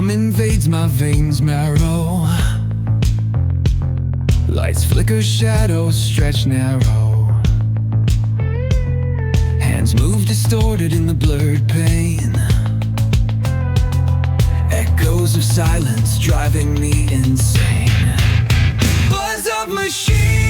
Calm invades my veins marrow. Lights flicker, shadows stretch narrow. Hands move distorted in the blurred pain. Echoes of silence driving me insane. Buzz of machines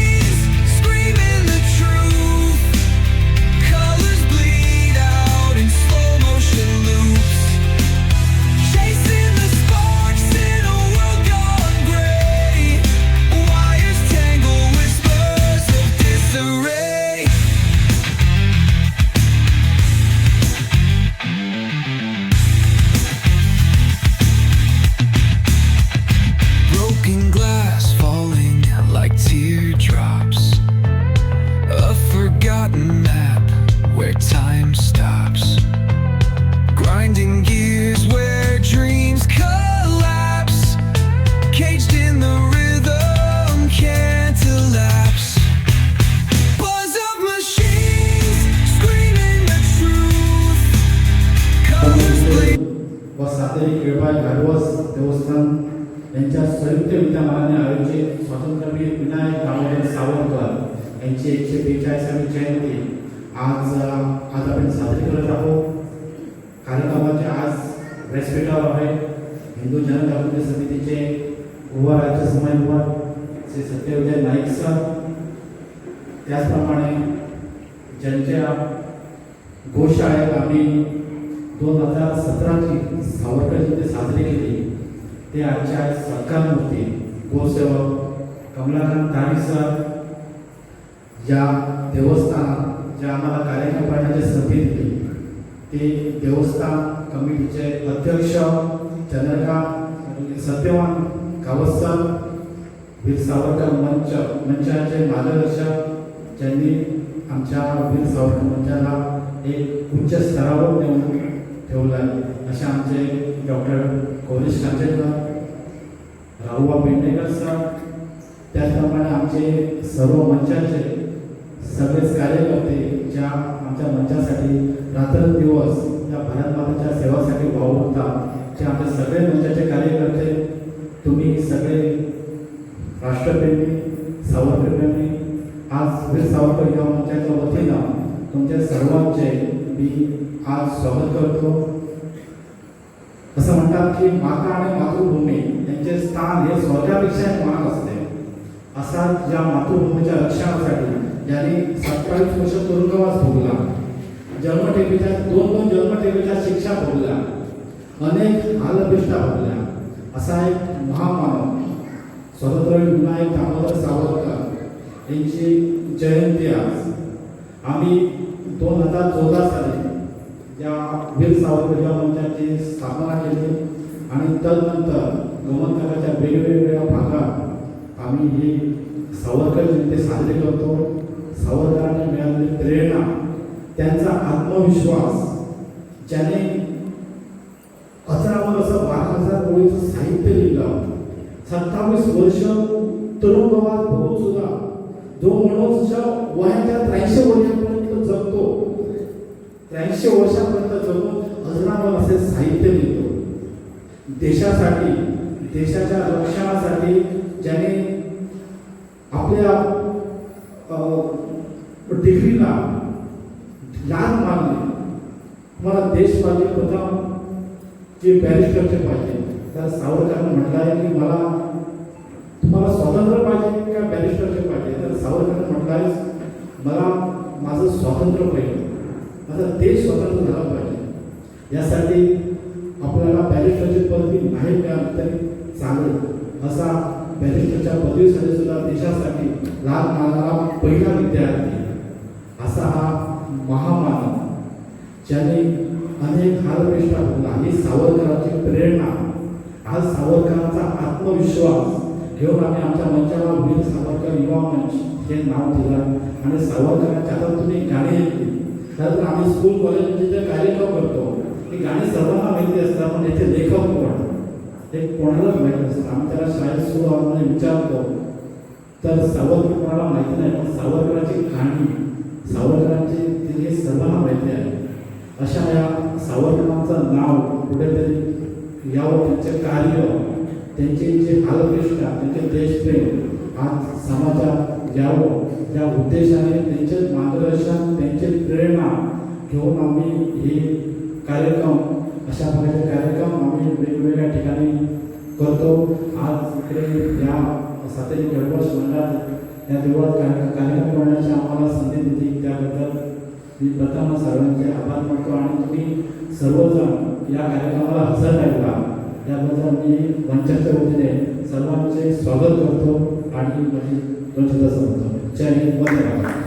देवस्थान यांच्या संयुक्त विद्यमानाने आयोजित स्वातंत्र्यवीर विनायक दामोदर सावरकर यांची एकशे बेचाळीसावी जयंती. आज आज आपण साजरी करत आहोत. कार्यक्रमाचे आज व्यासपीठावर आहे. हिंदू जनजागृती समितीचे गोवा राज्य समन्वयक श्री सत्यविजय नाईक सर. त्याचप्रमाणे ज्यांच्या गोशाळेत आम्ही दोन हजार सतराची सावरकर जयंती साजरी केली ते आजच्या सरकार मूर्ती गोसेवक कमलाकांत तारी सर या देवस्थानात ज्या आम्हाला कार्यक्रम संधी दिली. ते देवस्थान कमिटीचे अध्यक्ष चंद्रकांत सत्यवान गावस्कर वीर सावरकर मंच मंचाचे मार्गदर्शक ज्यांनी आमच्या वीर सावरकर मंचाला एक उच्च स्तरावर नेऊन ठेवलं आहे. असे आमचे डॉक्टर गौरीश कांचेकर राहुबा पेडणेकर सर? त्याचप्रमाणे आमचे सर्व मंचाचे सगळेच कार्यकर्ते ज्या आमच्या मंचासाठी रात्रंदिवस या भारत मातेच्या सेवासाठी भाऊ होतात ते आमचे सगळे मंचाचे कार्यकर्ते तुम्ही सगळे राष्ट्रप्रेमी सावरकरप्रेमी आज वीर सावरकर या मंचाच्या वतीनं तुमच्या सर्वांचे मी आज स्वागत करतो. असं म्हणतात की माता आणि मातृभूमी यांचे स्थान हे स्वर्गापेक्षा महान असते. असा या मातृभूमीच्या रक्षणासाठी यांनी सत्तावीस वर्ष तुरुंगवास भोगला. जन्मठेपीच्या दोन दोन जन्मठेपीच्या शिक्षा भोगल्या. अनेक हालपिष्ठा भोगल्या. असा एक महामानव स्वतंत्र विनायक दामोदर सावरकर यांची जयंती आज. आम्ही दोन हजार चौदा साली या वीर सावरकर तदनंतर गमनकाराच्या वेगवेगळ्या भागात आम्ही ही सावरकर जयंती साजरी करतो सावरकरांनी मिळालेली प्रेरणा त्यांचा आत्मविश्वास ज्याने अचरावर असं बारा हजार कोळीचं साहित्य लिहिलं. सत्तावीस वर्ष तुरुंगवास भोगून सुद्धा जो मनुष्य वयाच्या त्र्याऐंशी वर्षापर्यंत जगतो त्र्याऐंशी वर्षापर्यंत जगून अजरावर असे साहित्य लिहिलं देशासाठी देशाच्या रक्षणासाठी ज्याने आपल्या डिग्रीला लहान मानली तुम्हाला देश पाहिजे प्रथम जे बॅरिस्टरचे पाहिजे. तर सावरकरांनी म्हटलं आहे की मला तुम्हाला स्वातंत्र्य पाहिजे का बॅरिस्टरचे पाहिजे? तर सावरकरांनी म्हटलं आहे मला माझं स्वातंत्र्य पाहिजे. माझा देश स्वतंत्र झाला पाहिजे. यासाठी आपल्याला बॅरिस्टरची पदवी नाही मिळाली तरी चालेल. असा बॅरिस्टरच्या पदवीसाठी सुद्धा देशासाठी लाल मानणारा पहिला विद्यार्थी. असा हा महामानव ज्याने अनेक हालपेष्टा होता ही सावरकरांची प्रेरणा आज सावरकरांचा आत्मविश्वास घेऊन आम्ही आमच्या मंचाला वीर सावरकर युवा मंच हे नाव दिलं आणि सावरकरांच्या आता तुम्ही गाणी ऐकली तर आम्ही स्कूल कॉलेजमध्ये जे कार्यक्रम करतो ही गाणी सर्व माहिती पण लेखक कोण? हे कोणालाच माहिती असतं आम्ही त्याला शाळेत सुरू आम्हाला विचारतो. तर सावरकर कोणाला माहिती नाही पण सावरकरांची कहाणी सावरकरांची तिथे हे सर्वांना माहिती आहे अशा या सावरकरांचं नाव कुठेतरी यावं त्यांचे कार्य त्यांचे जे हालकृष्णा त्यांचे देशप्रेम आज समाजात यावं त्या उद्देशाने त्यांचे मार्गदर्शन त्यांचे प्रेरणा घेऊन आम्ही हे कार्यक्रम अशा प्रकारचे कार्यक्रम आम्ही वेगवेगळ्या ठिकाणी करतो. आज इकडे या सातेरी गडबड मंडळात या देवळात कार्य- कार्यक्रम करण्याची आम्हाला संधी दिली त्याबद्दल मी प्रथम सर्वांचे आभार मानतो आणि तुम्ही सर्वजण या कार्यक्रमाला हजर राहिला. त्याबद्दल मी मंचाच्या वतीने सर्वांचे स्वागत करतो आणि माझी स्वच्छता शब्द सांगतो जय हिंद. धन्यवाद